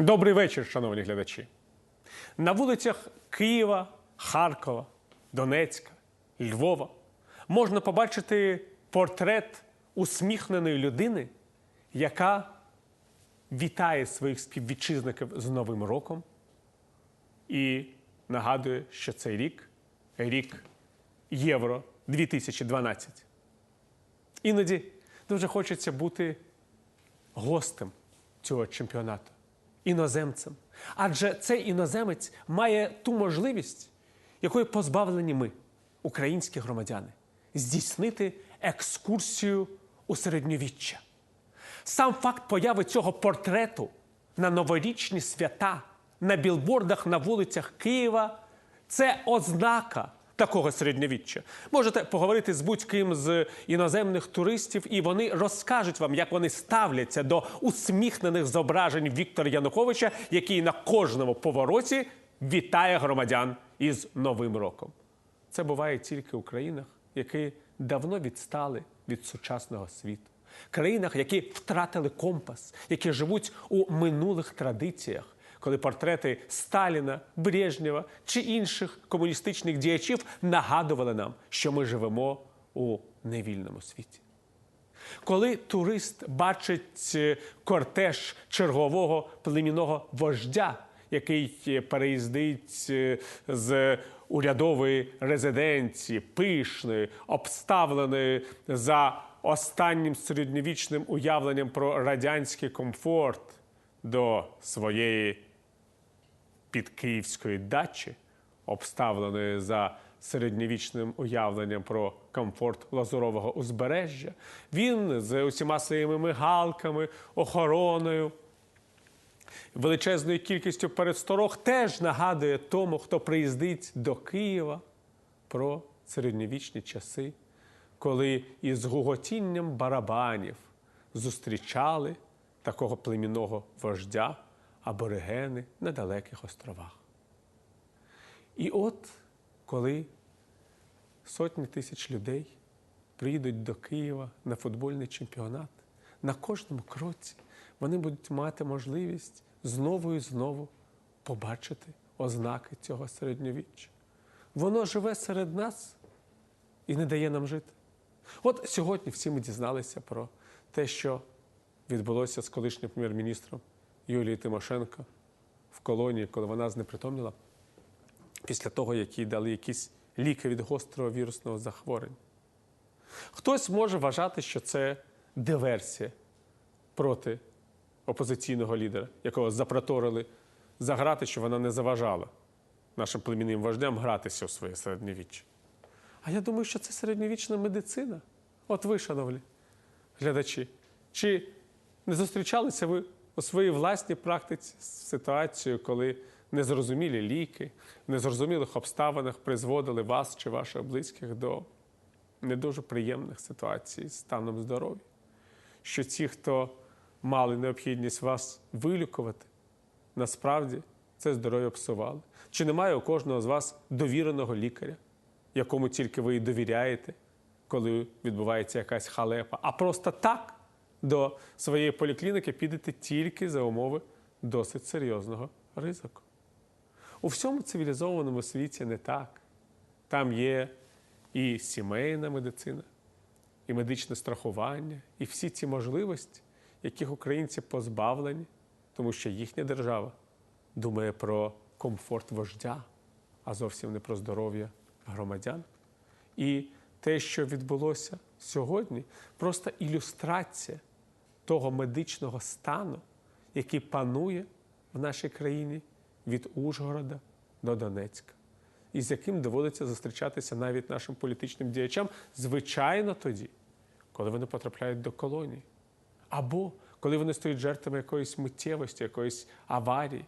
Добрий вечір, шановні глядачі. На вулицях Києва, Харкова, Донецька, Львова можна побачити портрет усміхненої людини, яка вітає своїх співвітчизників з Новим роком і нагадує, що цей рік рік Євро 2012. Іноді дуже хочеться бути гостем цього чемпіонату, іноземцем. Адже цей іноземець має ту можливість, якої позбавлені ми, українські громадяни, здійснити екскурсію у середньовіччя. Сам факт появи цього портрету на новорічні свята на білбордах на вулицях Києва це ознака такого середньовіччя. Можете поговорити з будь-ким з іноземних туристів, і вони розкажуть вам, як вони ставляться до усміхнених зображень Віктора Януковича, який на кожному повороті вітає громадян із Новим роком. Це буває тільки у країнах, які давно відстали від сучасного світу. Країнах, які втратили компас, які живуть у минулих традиціях, коли портрети Сталіна, Брежнєва чи інших комуністичних діячів нагадували нам, що ми живемо у невільному світі. Коли турист бачить е, кортеж чергового племінного вождя, який е, переїздить е, з урядової резиденції, пишної, обставленої за останнім середньовічним уявленням про радянський комфорт до своєї підкиївської дачі, обставленої за середньовічним уявленням про комфорт лазурового узбережжя, він з усіма своїми мигалками, охороною, величезною кількістю пересторог теж нагадує тому, хто приїздить до Києва про середньовічні часи, коли із гуготінням барабанів зустрічали такого племінного вождя аборигени на далеких островах. І от коли сотні тисяч людей приїдуть до Києва на футбольний чемпіонат, на кожному кроці вони будуть мати можливість знову і знову побачити ознаки цього середньовіччя. Воно живе серед нас і не дає нам жити. От сьогодні всі ми дізналися про те, що відбулося з колишнім прем'єр-міністром Юлії Тимошенко в колонії, коли вона знепритомніла після того, як їй дали якісь ліки від гострого вірусного захворювання. Хтось може вважати, що це диверсія проти опозиційного лідера, якого запроторили заграти, що вона не заважала нашим племінним вождям гратися у своє середньовіччя. А я думаю, що це середньовічна медицина. От ви, шановні глядачі, чи не зустрічалися ви у своїй власній практиці з ситуацією, коли незрозумілі ліки, в незрозумілих обставинах призводили вас чи ваших близьких до не дуже приємних ситуацій з станом здоров'я? Що ті, хто мали необхідність вас вилікувати, насправді це здоров'я псували? Чи немає у кожного з вас довіреного лікаря, якому тільки ви і довіряєте, коли відбувається якась халепа, а просто так до своєї поліклініки підете тільки за умови досить серйозного ризику. У всьому цивілізованому світі не так. Там є і сімейна медицина, і медичне страхування, і всі ці можливості, яких українці позбавлені, тому що їхня держава думає про комфорт вождя, а зовсім не про здоров'я громадян. І те, що відбулося сьогодні, просто ілюстрація того медичного стану, який панує в нашій країні від Ужгорода до Донецька, і з яким доводиться зустрічатися навіть нашим політичним діячам, звичайно, тоді, коли вони потрапляють до колонії, або коли вони стають жертвами якоїсь миттєвості, якоїсь аварії.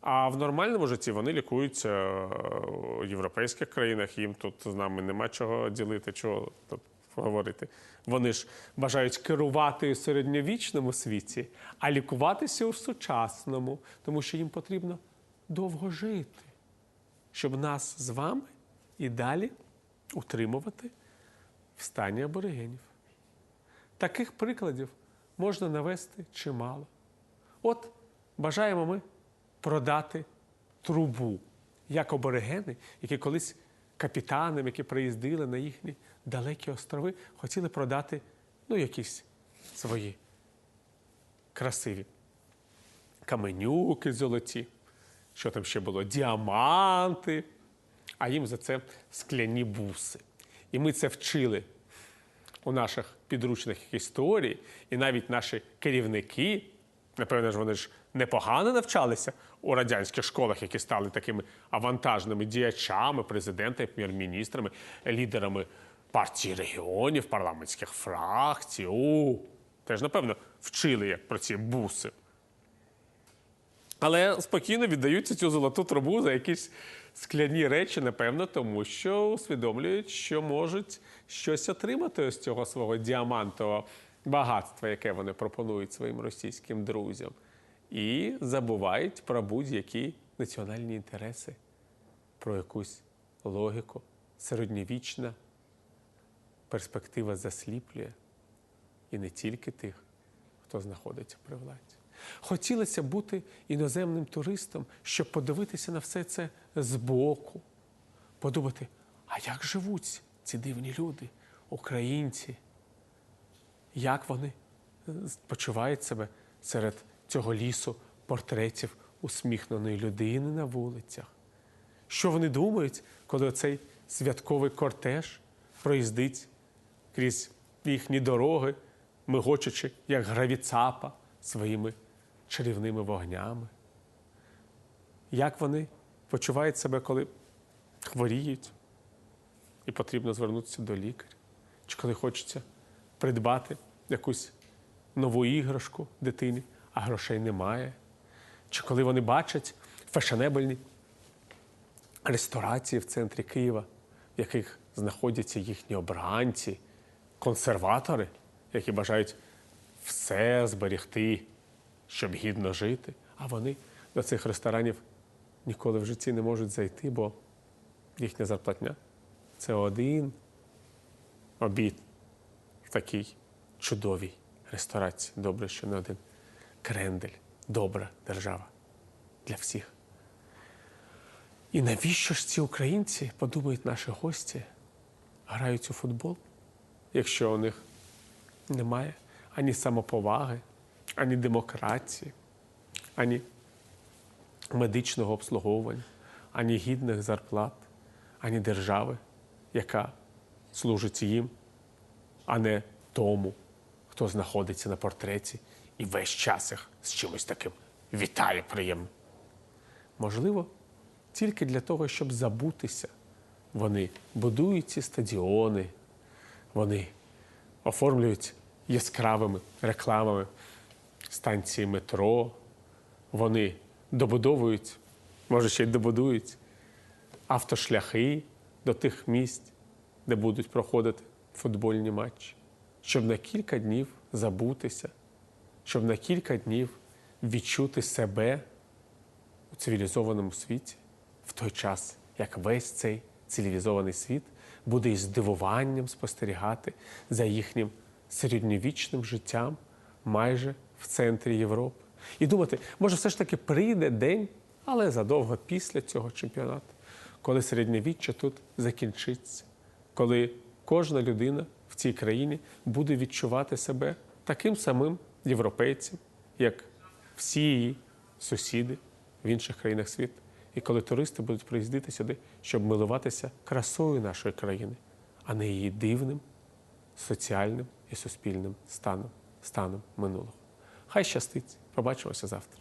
А в нормальному житті вони лікуються у європейських країнах, їм тут з нами нема чого ділити, чого тут говорити. Вони ж бажають керувати у середньовічному світі, а лікуватися у сучасному, тому що їм потрібно довго жити, щоб нас з вами і далі утримувати в стані аборигенів. Таких прикладів можна навести чимало. От бажаємо ми продати трубу, як аборигени, які колись капітанам, які приїздили на їхні далекі острови, хотіли продати ну, якісь свої красиві каменюки золоті, що там ще було, діаманти, а їм за це скляні буси. І ми це вчили у наших підручниках історії, і навіть наші керівники, напевно ж, вони ж непогано навчалися у радянських школах, які стали такими авантажними діячами, президентами, прем'єр-міністрами, лідерами партії регіонів, парламентських фракцій. У, теж, напевно, вчили як про ці буси. Але спокійно віддаються цю золоту трубу за якісь скляні речі, напевно, тому що усвідомлюють, що можуть щось отримати з цього свого діамантового багатства, яке вони пропонують своїм російським друзям, і забувають про будь-які національні інтереси, про якусь логіку. Середньовічна перспектива засліплює і не тільки тих, хто знаходиться при владі. Хотілося бути іноземним туристом, щоб подивитися на все це збоку, подумати, а як живуть ці дивні люди, українці, як вони е, почувають себе серед цього лісу портретів усміхненої людини на вулицях? Що вони думають, коли цей святковий кортеж проїздить крізь їхні дороги, мигочучи, як гравіцапа своїми чарівними вогнями? Як вони почувають себе, коли хворіють і потрібно звернутися до лікаря? Чи коли хочеться придбати якусь нову іграшку дитині, а грошей немає? Чи коли вони бачать фешенебельні ресторації в центрі Києва, в яких знаходяться їхні обранці, консерватори, які бажають все зберегти, щоб гідно жити, а вони до цих ресторанів ніколи в житті не можуть зайти, бо їхня зарплатня це один обід в такій чудовій ресторації. Добре, що не один крендель, добра держава для всіх. І навіщо ж ці українці, подумають наші гості, грають у футбол, якщо у них немає ані самоповаги, ані демократії, ані медичного обслуговування, ані гідних зарплат, ані держави, яка служить їм, а не тому, хто знаходиться на портреті і весь час їх з чимось таким вітає приємно. Можливо, тільки для того, щоб забутися, вони будують ці стадіони, вони оформлюють яскравими рекламами станції метро, вони добудовують, може ще й добудують автошляхи до тих місць, де будуть проходити футбольні матчі, щоб на кілька днів забутися, щоб на кілька днів відчути себе у цивілізованому світі в той час, як весь цей цивілізований світ буде із здивуванням спостерігати за їхнім середньовічним життям майже в центрі Європи. І думати, може, все ж таки прийде день, але задовго після цього чемпіонату, коли середньовіччя тут закінчиться, коли кожна людина в цій країні буде відчувати себе таким самим європейцем, як всі її сусіди в інших країнах світу. І коли туристи будуть приїздити сюди, щоб милуватися красою нашої країни, а не її дивним соціальним і суспільним станом, станом минулого. Хай щастить. Побачимося завтра.